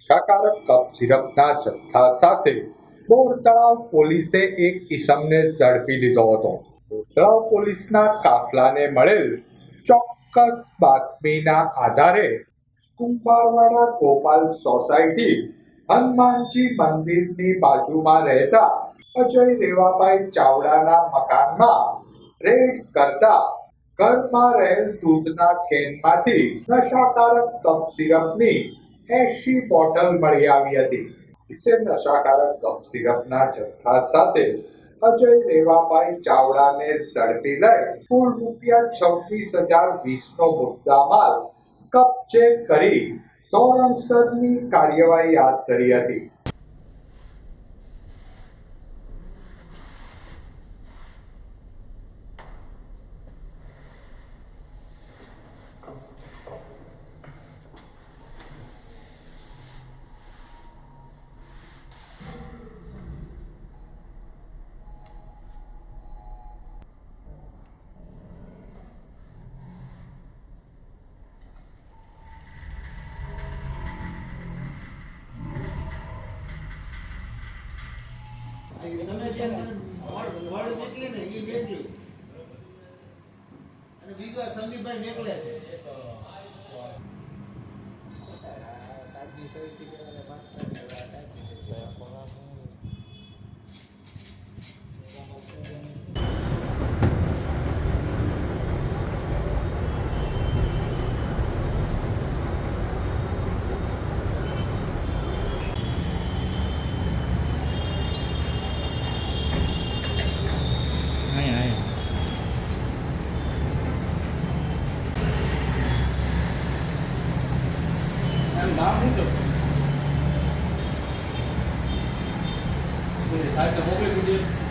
નશાકારક cup સિરપના જથ્થા સાથે બોર તળાવ પોલીસે એક ઈસમને ઝડપી લીધો હતો. બોર તળાવ પોલીસના કાફલાને મળેલ ચોક્કસ બાતમીના આધારે કુંભારવાડા ગોપાલ સોસાયટી હનુમાનજી મંદિરની બાજુમાં રહેતા અજય રેવાભાઈ ચાવડાના મકાનમાં રેડ કરતા ઘરમાં રહેલ દૂધના કેનમાંથી નશાકારક કપ સિરપની એંશી બોટલ મળી આવી હતી. નશાકારક કપ સિરપના જથ્થા સાથે અજય રેવાભાઈ ચાવડાને ઝડપી લઈ કુલ રૂપિયા છવ્વીસ હજાર વીસનો મુદ્દામાલ કબજે કરી ધોરણસરની કાર્યવાહી હાથ ધરી હતી. તમે જે ને એ વેચ્યું અને બીજો આ સંદીપભાઈ મેકલે છે. hai ngày em đã biết được mình thấy được bố bên kia.